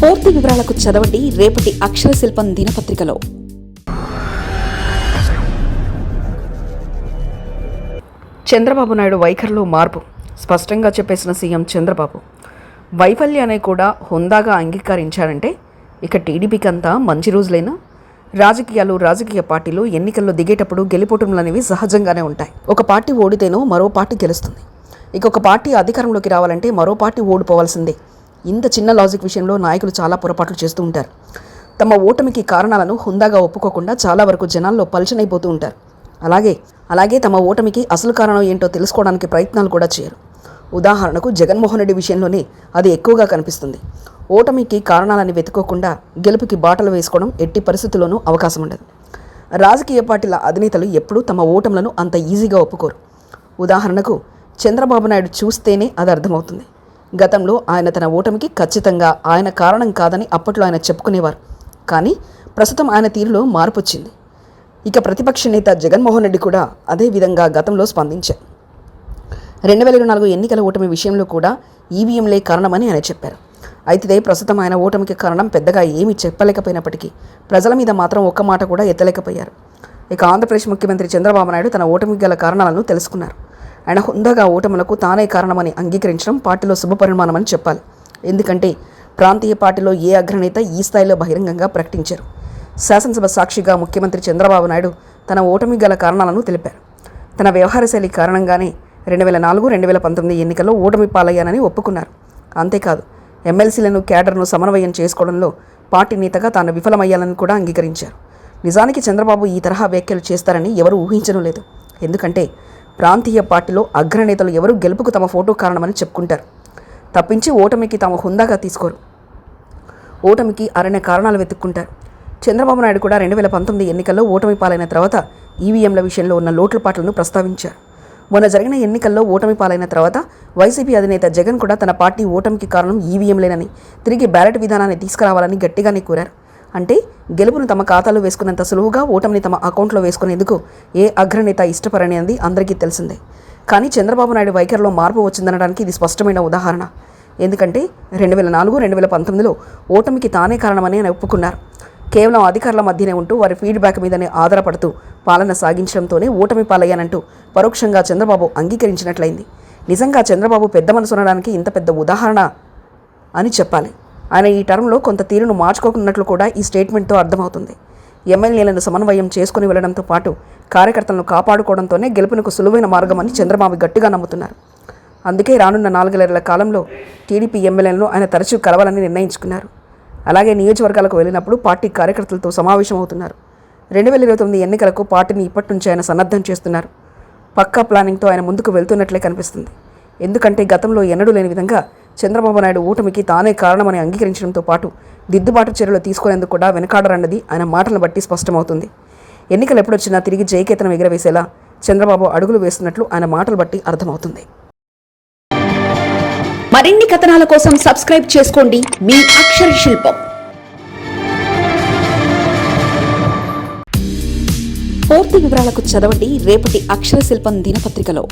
పూర్తి వివరాలకు చదవండి రేపటి అక్షర శిల్పం దినపత్రికలో. చంద్రబాబు నాయుడు వైఖరిలో మార్పు. స్పష్టంగా చెప్పేసిన సీఎం చంద్రబాబు. వైఫల్యాన్ని కూడా హుందాగా అంగీకరించారంటే ఇక టీడీపీకి అంతా మంచి రోజులైనా? రాజకీయాలు రాజకీయ పార్టీలు ఎన్నికల్లో దిగేటప్పుడు గెలిపోవటంలు అనేవి సహజంగానే ఉంటాయి. ఒక పార్టీ ఓడితేనో మరో పార్టీ గెలుస్తుంది. ఇక ఒక పార్టీ అధికారంలోకి రావాలంటే మరో పార్టీ ఓడిపోవాల్సిందే. ఇంత చిన్న లాజిక్ విషయంలో నాయకులు చాలా పొరపాట్లు చేస్తూ ఉంటారు. తమ ఓటమికి కారణాలను హుందాగా ఒప్పుకోకుండా చాలా వరకు జనాల్లో పలుచనైపోతూ ఉంటారు. అలాగే అలాగే తమ ఓటమికి అసలు కారణం ఏంటో తెలుసుకోవడానికి ప్రయత్నాలు కూడా చేయరు. ఉదాహరణకు జగన్మోహన్ రెడ్డి విషయంలోనే అది ఎక్కువగా కనిపిస్తుంది. ఓటమికి కారణాలని వెతుకోకుండా గెలుపుకి బాటలు వేసుకోవడం ఎట్టి పరిస్థితుల్లోనూ అవకాశం ఉండదు. రాజకీయ పార్టీల అధినేతలు ఎప్పుడూ తమ ఓటములను అంత ఈజీగా ఒప్పుకోరు. ఉదాహరణకు చంద్రబాబు నాయుడు చూస్తేనే అది అర్థమవుతుంది. గతంలో ఆయన తన ఓటమికి ఖచ్చితంగా ఆయన కారణం కాదని అప్పట్లో ఆయన చెప్పుకునేవారు. కానీ ప్రస్తుతం ఆయన తీరులో మార్పు వచ్చింది ఇక ప్రతిపక్ష నేత జగన్మోహన్ రెడ్డి కూడా అదే విధంగా గతంలో స్పందించారు. రెండు వేల ఇరవై నాలుగు ఎన్నికల ఓటమి విషయంలో కూడా ఈవీఎంలే కారణమని ఆయన చెప్పారు. అయితే ప్రస్తుతం ఆయన ఓటమికి కారణం పెద్దగా ఏమీ చెప్పలేకపోయినప్పటికీ ప్రజల మీద మాత్రం ఒక్క మాట కూడా ఎత్తలేకపోయారు. ఇక ఆంధ్రప్రదేశ్ ముఖ్యమంత్రి చంద్రబాబు నాయుడు తన ఓటమికి గల కారణాలను తెలుసుకున్నారు. ఆయన హుందాగా ఓటములకు తానే కారణమని అంగీకరించడం పార్టీలో శుభపరిమాణమని చెప్పాలి. ఎందుకంటే ప్రాంతీయ పార్టీలో ఏ అగ్రనేత ఈ స్థాయిలో బహిరంగంగా ప్రకటించారు. శాసనసభ సాక్షిగా ముఖ్యమంత్రి చంద్రబాబు నాయుడు తన ఓటమి గల కారణాలను తెలిపారు. తన వ్యవహార శైలి కారణంగానే రెండు వేల నాలుగు రెండు వేల పంతొమ్మిది ఎన్నికల్లో ఓటమి పాలయ్యానని ఒప్పుకున్నారు. అంతేకాదు ఎమ్మెల్సీలను క్యాడర్ను సమన్వయం చేసుకోవడంలో పార్టీ నేతగా తాను విఫలమయ్యాలని కూడా అంగీకరించారు. నిజానికి చంద్రబాబు ఈ తరహా వ్యాఖ్యలు చేస్తారని ఎవరూ ఊహించడం లేదు. ఎందుకంటే ప్రాంతీయ పార్టీలో అగ్రనేతలు ఎవరు గెలుపుకు తమ ఫోటో కారణమని చెప్పుకుంటారు. తప్పించి ఓటమికి తాము హుందాగా తీసుకోరు. ఓటమికి అరణ్య కారణాలు వెతుక్కుంటారు. చంద్రబాబు నాయుడు కూడా రెండు వేల పంతొమ్మిది ఎన్నికల్లో ఓటమి పాలైన తర్వాత ఈవీఎంల విషయంలో ఉన్న లోట్లపాట్లను ప్రస్తావించారు. మొన్న జరిగిన ఎన్నికల్లో ఓటమి పాలైన తర్వాత వైసీపీ అధినేత జగన్ కూడా తన పార్టీ ఓటమికి కారణం ఈవీఎంలేనని తిరిగి బ్యాలెట్ విధానాన్ని తీసుకురావాలని గట్టిగానే కోరారు. అంటే గెలుపును తమ ఖాతాలో వేసుకున్నంత సులువుగా ఓటమిని తమ అకౌంట్లో వేసుకునేందుకు ఏ అగ్రనేత ఇష్టపరనేది అందరికీ తెలిసిందే. కానీ చంద్రబాబు నాయుడు వైఖరిలో మార్పు వచ్చిందనడానికి ఇది స్పష్టమైన ఉదాహరణ. ఎందుకంటే రెండు వేల నాలుగు రెండు వేల పంతొమ్మిదిలో ఓటమికి తానే కారణమని ఆయన ఒప్పుకున్నారు. కేవలం అధికారుల మధ్యనే ఉంటూ వారి ఫీడ్బ్యాక్ మీదనే ఆధారపడుతూ పాలన సాగించడంతోనే ఓటమి పాలయ్యానంటూ పరోక్షంగా చంద్రబాబు అంగీకరించినట్లయింది. నిజంగా చంద్రబాబు పెద్ద మనసు ఉండడానికి ఇంత పెద్ద ఉదాహరణ అని చెప్పాలి. ఆయన ఈ టర్మ్లో కొంత తీరును మార్చుకోకున్నట్లు కూడా ఈ స్టేట్మెంట్తో అర్థమవుతుంది. ఎమ్మెల్యేలను సమన్వయం చేసుకుని వెళ్ళడంతో పాటు కార్యకర్తలను కాపాడుకోవడంతోనే గెలుపునకు సులువైన మార్గమని చంద్రబాబు గట్టిగా నమ్ముతున్నారు. అందుకే రానున్న నాలుగేళ్ళ కాలంలో టీడీపీ ఎమ్మెల్యేలను ఆయన తరచూ కలవాలని నిర్ణయించుకున్నారు. అలాగే నియోజకవర్గాలకు వెళ్ళినప్పుడు పార్టీ కార్యకర్తలతో సమావేశం అవుతున్నారు రెండు వేల ఇరవై తొమ్మిది ఎన్నికలకు పార్టీని ఇప్పటి నుంచి ఆయన సన్నద్ధం చేస్తున్నారు. పక్కా ప్లానింగ్తో ఆయన ముందుకు వెళ్తున్నట్లే కనిపిస్తుంది. ఎందుకంటే గతంలో ఎన్నడూ లేని విధంగా చంద్రబాబు నాయుడు ఓటమికి తానే కారణమని అంగీకరించడంతో పాటు దిద్దుబాటు చర్యలు తీసుకునేందుకు కూడా వెనకాడరన్నది ఆయన మాటలను బట్టి స్పష్టమవుతుంది. ఎన్నికలు ఎప్పుడొచ్చినా తిరిగి జయకేతనం ఎగరవేసేలా చంద్రబాబు అడుగులు వేస్తున్నట్లు ఆయన మాటలు బట్టి అర్థమవుతుంది. మరిన్ని కథనాల కోసం సబ్స్క్రైబ్ చేసుకోండి మీ అక్షర శిల్పం. పూర్తి వివరాలకు చదవండి రేపటి అక్షర శిల్పం దినపత్రికలో.